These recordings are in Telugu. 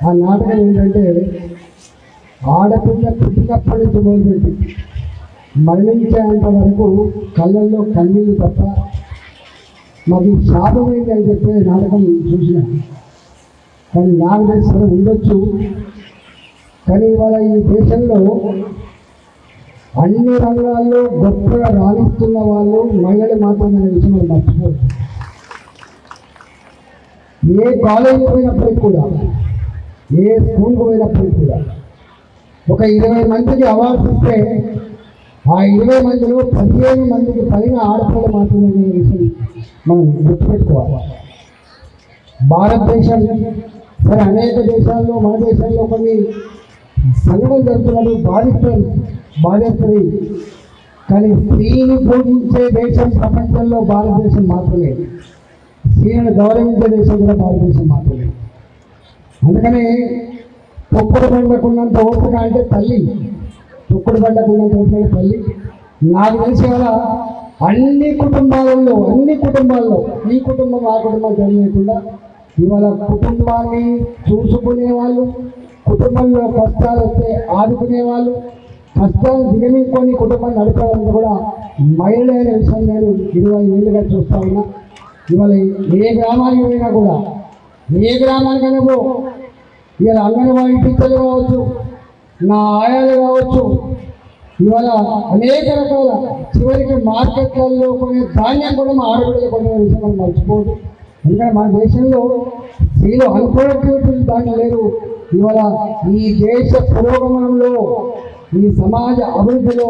ఆ నాటకం ఏంటంటే ఆడపిల్ల పుట్టినప్పటి నుంచి మొదలుపెట్టి మరణించేంత వరకు కళ్ళల్లో కన్నీళ్ళు తప్ప మాకు శాపమైంది అని చెప్పే నాటకం చూసిన. కానీ నాగేశ్వరం ఉండొచ్చు. కానీ ఇవాళ ఈ దేశంలో అన్ని రంగాల్లో గొప్పగా రాణిస్తున్న వాళ్ళు మహిళలు మాత్రమే అనే విషయం మనం ఏ కాలేజీ పోయినప్పటికీ కూడా ఏ స్కూల్కి పోయినప్పటికి కూడా. ఒక ఇరవై మందికి అవార్డ్స్ ఇస్తే ఆ ఇరవై మందిలో పదిహేను మందికి పైన ఆడపిల్లలు మాత్రమే విషయం మనం గుర్తుపెట్టుకోవాలి. భారతదేశం సరే అనేక దేశాల్లో మన దేశంలో కొన్ని సంఘటనలు జరుగుతున్నారు బాధిస్తుంది బాధిస్తుంది కానీ స్త్రీని పూజించే దేశం ప్రపంచంలో భారతదేశం మాత్రమే. స్త్రీలను గౌరవించే దేశం కూడా భారతదేశం మాత్రమే. అందుకని తొక్కుడు బండకున్నంత ఓపిక అంటే తల్లి. తొక్కుడు బండకున్నంత ఓపిక తల్లి. నాకు తెలిసి వల్ల అన్ని కుటుంబాలలో అన్ని కుటుంబాల్లో ఈ కుటుంబం ఆ కుటుంబం తెలియకుండా ఇవాళ కుటుంబాన్ని చూసుకునే వాళ్ళు కుటుంబంలో కష్టాలు వస్తే ఆదుకునే వాళ్ళు కష్టాలు దిగమించుకొని కుటుంబాన్ని నడిపేవాళ్ళు కూడా మహిళ అనే విషయం నేను ఇరవై ఏళ్ళుగా చూస్తా ఉన్నా. ఇవాళ ఏ గ్రామానికి పోయినా కూడా ఏ గ్రామానికైనా పో ఇవాళ అంగన్వాడీ టీచర్లు కావచ్చు నా ఆయాలు కావచ్చు ఇవాళ అనేక రకాల చివరికి మార్కెట్లలో కొనే ధాన్యం కూడా మా ఆడపిల్లలు కొనే విషయం మనం మర్చిపోదు ఎందుకంటే మన దేశంలో స్త్రీలు అన్ప్రొడక్టివిటీ దాంట్లో లేరు ఇవాళ ఈ దేశ పురోగమనంలో ఈ సమాజ అభివృద్ధిలో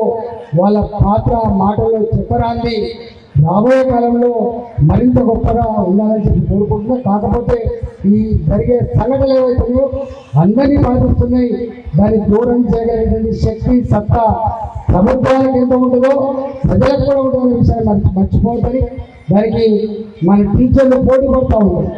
వాళ్ళ పాత్ర మాటలు చెప్పరాంది రాబోయే కాలంలో మరింత గొప్పగా ఉండాలని చెప్పి కోరుకుంటున్నా. కాకపోతే ఈ జరిగే సంఘటనలు ఏవైతున్నాయో అందరినీ బాధిస్తున్నాయి. దాన్ని దూరం చేయగలిగినటువంటి శక్తి సత్తా ప్రభుత్వానికి ఎంత ఉంటుందో ప్రజలకు కూడా ఉంటుందనే విషయాన్ని మర్చి మర్చిపోతుంది దానికి మన టీచర్లు పోటీ పడుతూ ఉంటారు